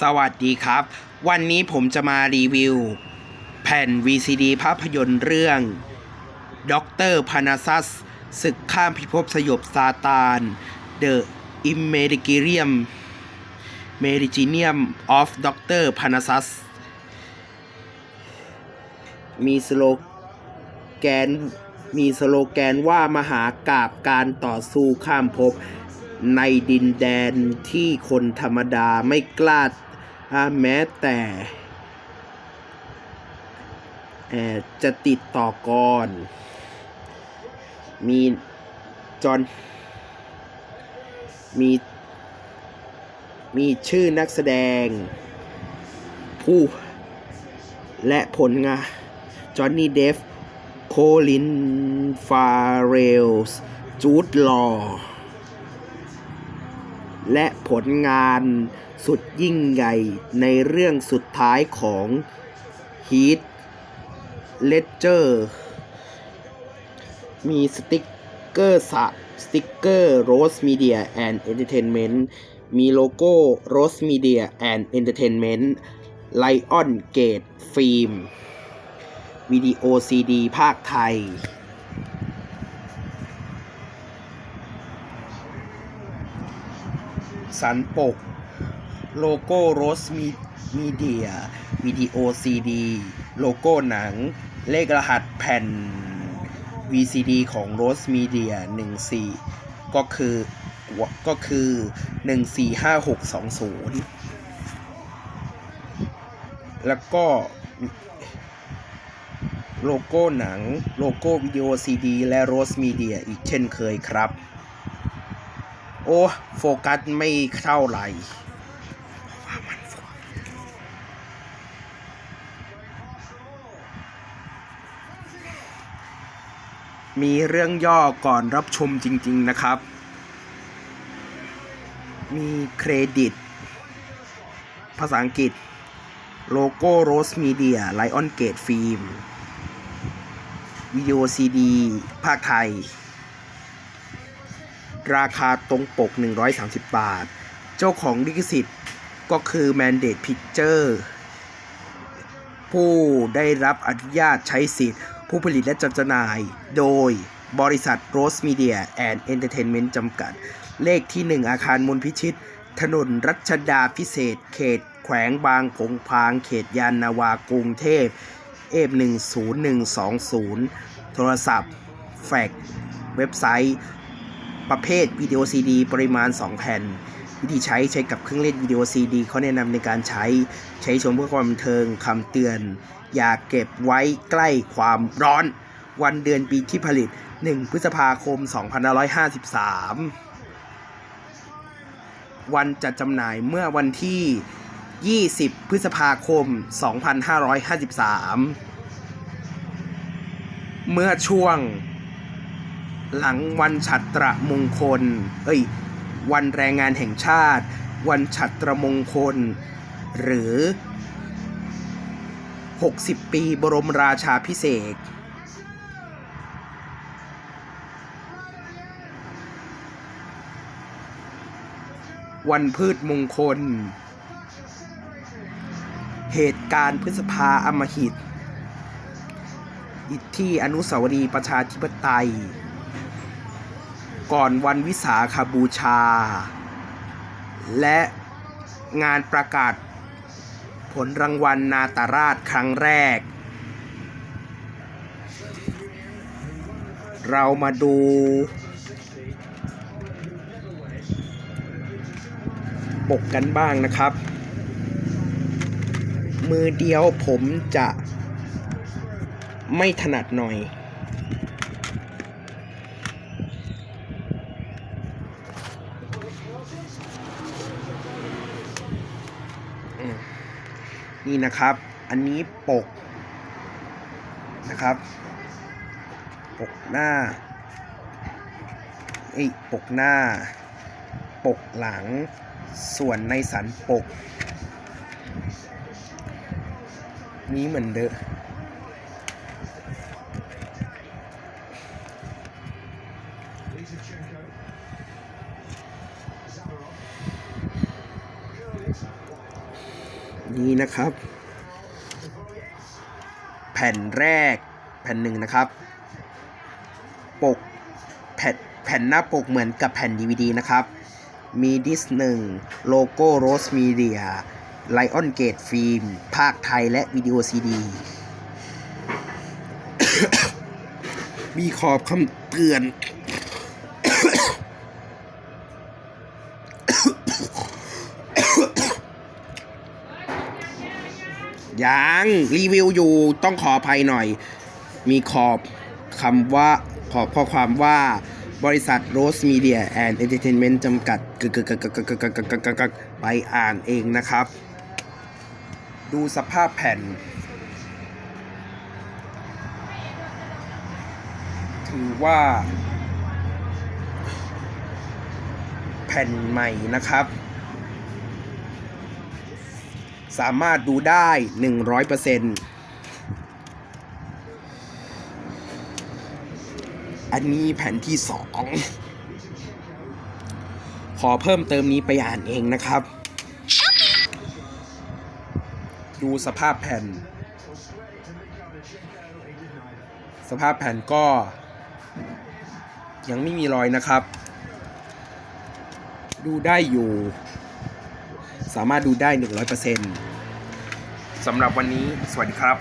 สวัสดีครับ วันนี้ผมจะมารีวิว แผ่น VCD ภาพยนตร์เรื่องด็อกเตอร์พานาซัสศึกข้ามพิภพสยบซาตาน The i m m e d i g i r i u m m e d i g i n i u m of Dr. Panasas มีสโลแกนมีสโลแกนว่ามหากาบการต่อสู้ข้ามภพ ในดินแดนที่คนธรรมดาไม่กล้าแม้แต่จะติดต่อก่อน มีจอห์นมี มีชื่อนักแสดง ผู้ และผลงานจอห์นนี่เดฟ โคลิน ฟาเรลส์จูดลอ ผลงานสุดยิ่งใหญ่ในเรื่องสุดท้ายของฮีทเลเจอร์มีสติ๊กเกอร์สะสติ๊กเกอร์โรสมีเดียแอนด์เอนเตอร์เทนเมนต์มีโลโก้โรสมีเดียแอนด์เอนเตอร์เทนเมนต์ไลออนเกตฟิล์มวิดีโอซีดีภาคไทย สันปก โลโก้โรสมีมีเดียวิดีโอซีดีโลโก้หนัง เลขรหัสแผ่น VCD ของ Rose Media 14 ก็คือก็คือ 145620 แล้วก็โลโก้หนัง โลโก้วิดีโอซีดีและ Rose Media อีกเช่นเคยครับ โอ้โฟกัสไม่เท่าไหร่มีเรื่องย่อก่อนรับชมจริง ๆ นะครับ มีเครดิต ภาษาอังกฤษ โลโก้โรสมีเดียไลออนเกตฟิล์มวิดีโอซีดี ภาคไทย ราคาตรงปก 130 บาท เจ้าของลิขสิทธิ์ก็คือ Mandate Picture ผู้ได้รับอนุญาตใช้สิทธิ์ ผู้ผลิตและจัดจำหน่าย โดยบริษัท Rose Media and Entertainment จำกัด เลขที่ 1 อาคารมนพิชิต ถนนรัชดาพิเศษ เขต แขวงบางผงพาง เขตยานนาวากรุงเทพ เอฟ10120 โทรศัพท์ แฟกเว็บไซต์ ประเภทวิดีโอซีดีปริมาณ 2 แผ่น วิธีใช้ใช้กับเครื่องเล่นวิดีโอซีดีเขาแนะนำในการใช้ใช้ชมเพื่อความบันเทิงคำเตือน อย่าเก็บไว้ใกล้ความร้อน วันเดือนปีที่ผลิต 1 พฤษภาคม 2553 วันจัดจำหน่ายเมื่อวันที่ 20 พฤษภาคม 2553 เมื่อช่วง หลังวันฉัตรมงคล เอ้ย วันแรงงานแห่งชาติ วันฉัตรมงคล หรือ 60 ปีบรมราชาพิเศษวันพืชมงคล เหตุการณ์พฤษภาอมหิตที่อนุสาวรีย์ประชาธิปไตย ก่อนวันวิสาขบูชา และงานประกาศผลรางวัลนาตาราชครั้งแรก เรามาดู ปกกันบ้างนะครับ มือเดียวผมจะไม่ถนัดหน่อย นี่นะครับ อันนี้ปกนะครับ ปกหน้าไอ้ปกหน้า ปกหลัง ส่วนในสันปก นี้เหมือนเดิม นี่นะครับ แผ่นแรกแผ่นหนึ่งนะครับ ปกแผ่นแผ่นหน้าปกเหมือนกับแผ่น DVD นะครับ มีดิสหนึ่งโลโก้โรสมีเดียไลออนเกตฟิล์ม ภาคไทยและวิดีโอซีดี มีขอบคำเตือน ยังรีวิวอยู่ต้องขออภัยหน่อย มีขอบคำว่าขอบข้อความว่าบริษัทโรสมีเดียแอนด์เอนเตอร์เทนเมนต์จำกัดไปอ่านเองนะครับ ดูสภาพแผ่น ถือว่า แผ่นใหม่นะครับ สามารถดูได้ 100%อันนี้แผ่นที่สองขอเพิ่มเติมนี้ไปอ่านเองนะครับ ดูสภาพแผ่น สภาพแผ่นก็ ยังไม่มีรอยนะครับ ดูได้อยู่ สามารถดูได้ 100%สำหรับวันนี้ สวัสดีครับ